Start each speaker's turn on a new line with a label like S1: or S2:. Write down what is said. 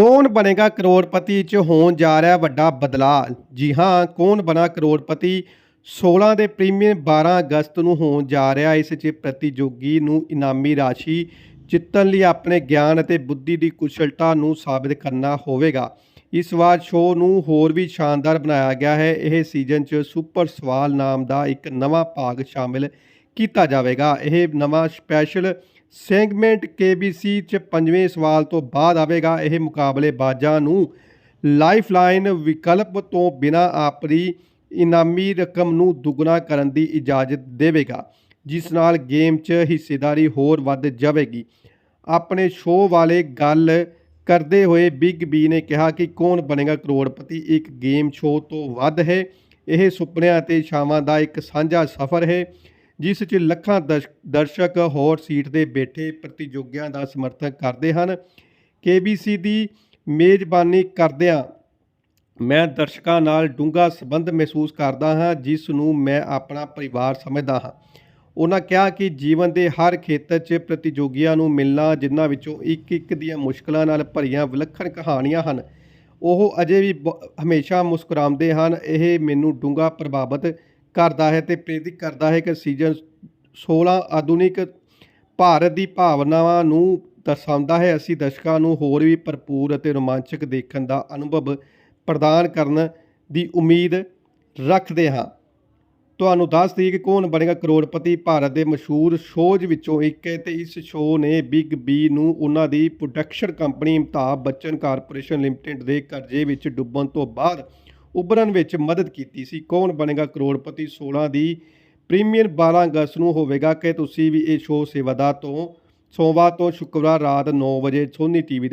S1: ਕੌਣ ਬਣੇਗਾ ਕਰੋੜਪਤੀ ਚ ਹੋਣ ਜਾ ਰਿਹਾ ਵੱਡਾ ਬਦਲਾਅ? ਜੀ ਹਾਂ, ਕੌਣ ਬਣਾ ਕਰੋੜਪਤੀ? 16 ਦੇ ਪ੍ਰੀਮੀਅਮ 12 ਅਗਸਤ ਨੂੰ ਹੋਣ ਜਾ ਰਿਹਾ ਇਸ ਚ ਪ੍ਰਤੀਯੋਗੀ ਨੂੰ ਇਨਾਮੀ ਰਾਸ਼ੀ ਜਿੱਤਣ ਲਈ ਆਪਣੇ ਗਿਆਨ ਅਤੇ ਬੁੱਧੀ ਦੀ ਕੁਸ਼ਲਤਾ ਨੂੰ ਸਾਬਿਤ ਕਰਨਾ ਹੋਵੇਗਾ। ਇਸ ਵਾਰ ਸ਼ੋਅ ਨੂੰ ਹੋਰ ਵੀ ਸ਼ਾਨਦਾਰ ਬਣਾਇਆ ਗਿਆ ਹੈ। ਇਹ ਸੀਜ਼ਨ 'ਚ ਸੁਪਰ ਸਵਾਲ ਨਾਮ ਦਾ ਇੱਕ ਨਵਾਂ ਭਾਗ ਸ਼ਾਮਿਲ ਕੀਤਾ ਜਾਵੇਗਾ। ਇਹ ਨਵਾਂ ਸਪੈਸ਼ਲ ਸੈਗਮੈਂਟ KBC 'ਚ ਪੰਜਵੇਂ ਸਵਾਲ ਤੋਂ ਬਾਅਦ ਆਵੇਗਾ ਇਹ ਮੁਕਾਬਲੇਬਾਜ਼ਾਂ ਨੂੰ ਲਾਈਫਲਾਈਨ ਵਿਕਲਪ ਤੋਂ ਬਿਨਾਂ ਆਪਣੀ ਇਨਾਮੀ ਰਕਮ ਨੂੰ ਦੁੱਗਣਾ ਕਰਨ ਦੀ ਇਜਾਜ਼ਤ ਦੇਵੇਗਾ, ਜਿਸ ਨਾਲ ਗੇਮ 'ਚ ਹਿੱਸੇਦਾਰੀ ਹੋਰ ਵੱਧ ਜਾਵੇਗੀ। ਆਪਣੇ ਸ਼ੋਅ ਵਾਲੇ ਗੱਲ ਕਰਦੇ ਹੋਏ ਬਿਗ ਬੀ ਨੇ ਕਿਹਾ ਕਿ ਕੌਣ ਬਣੇਗਾ ਕਰੋੜਪਤੀ? ਇੱਕ ਗੇਮ ਸ਼ੋਅ ਤੋਂ ਵੱਧ ਹੈ, ਇਹ ਸੁਪਨਿਆਂ ਅਤੇ ਇਛਾਵਾਂ ਦਾ ਇੱਕ ਸਾਂਝਾ ਸਫ਼ਰ ਹੈ। ਜਿਸ 'ਚ ਲੱਖਾਂ ਦਰਸ਼- ਦਰਸ਼ਕ ਹੌਟ ਸੀਟ ਦੇ ਬੈਠੇ ਪ੍ਰਤੀਯੋਗੀਆਂ ਦਾ ਸਮਰਥਨ ਕਰਦੇ ਹਨ। KBC ਦੀ ਮੇਜ਼ਬਾਨੀ ਕਰਦਿਆਂ ਮੈਂ ਦਰਸ਼ਕਾਂ ਨਾਲ ਡੂੰਘਾ ਸੰਬੰਧ ਮਹਿਸੂਸ ਕਰਦਾ ਹਾਂ, ਜਿਸ ਨੂੰ ਮੈਂ ਆਪਣਾ ਪਰਿਵਾਰ ਸਮਝਦਾ ਹਾਂ। ਉਹਨਾਂ ਕਿਹਾ ਕਿ ਜੀਵਨ ਦੇ ਹਰ ਖੇਤਰ 'ਚ ਪ੍ਰਤੀਯੋਗੀਆਂ ਨੂੰ ਮਿਲਣਾ, ਜਿਨ੍ਹਾਂ ਵਿੱਚੋਂ ਇੱਕ ਇੱਕ ਦੀਆਂ ਮੁਸ਼ਕਲਾਂ ਨਾਲ ਭਰੀਆਂ ਵਿਲੱਖਣ ਕਹਾਣੀਆਂ ਹਨ, ਉਹ ਅਜੇ ਵੀ ਬ- ਹਮੇਸ਼ਾ ਮੁਸਕਰਾਉਂਦੇ ਹਨ। ਇਹ ਮੈਨੂੰ ਡੂੰਘਾ ਪ੍ਰਭਾਵਿਤ ਕਰਦਾ ਹੈ ਤੇ ਪ੍ਰੇਰਿਤ ਕਰਦਾ ਹੈ ਕਿ ਸੀਜ਼ਨ 16 ਆਧੁਨਿਕ ਭਾਰਤ ਦੀ ਭਾਵਨਾਵਾਂ ਨੂੰ ਦਰਸਾਉਂਦਾ ਹੈ। ਅਸੀਂ ਦਰਸ਼ਕਾਂ ਨੂੰ ਹੋਰ ਵੀ ਭਰਪੂਰ ਅਤੇ ਰੋਮਾਂਚਕ ਦੇਖਣ ਦਾ ਅਨੁਭਵ ਪ੍ਰਦਾਨ ਕਰਨ ਦੀ ਉਮੀਦ ਰੱਖਦੇ ਹਾਂ। ਤੁਹਾਨੂੰ ਦੱਸ ਦਈਏ ਕਿ ਕੌਣ ਬਣੇਗਾ ਕਰੋੜਪਤੀ? ਭਾਰਤ ਦੇ ਮਸ਼ਹੂਰ ਸ਼ੋਜ਼ ਵਿੱਚੋਂ ਇੱਕ ਹੈ ਤੇ ਇਸ ਸ਼ੋਅ ਨੇ ਬਿਗ ਬੀ ਨੂੰ ਉਹਨਾਂ ਦੀ production company Amitabh Bachchan corporation limited ਦੇ ਕਰਜ਼ੇ ਵਿੱਚ ਡੁੱਬਣ ਤੋਂ ਬਾਅਦ ਉਭਰਨ ਵਿੱਚ ਮਦਦ ਕੀਤੀ ਸੀ। ਕੌਣ ਬਣੇਗਾ ਕਰੋੜਪਤੀ 16 ਦੀ ਪ੍ਰੀਮੀਅਰ 12 ਅਗਸਤ ਨੂੰ ਹੋਵੇਗਾ? ਕਿ ਤੁਸੀਂ ਵੀ ਇਹ ਸ਼ੋਅ ਸੇਵਾਦਾਰ ਤੋਂ ਸੋਮਵਾਰ ਤੋਂ ਸ਼ੁੱਕਰਵਾਰ ਰਾਤ 9 ਵਜੇ ਸੋਨੀ ਟੀਵੀ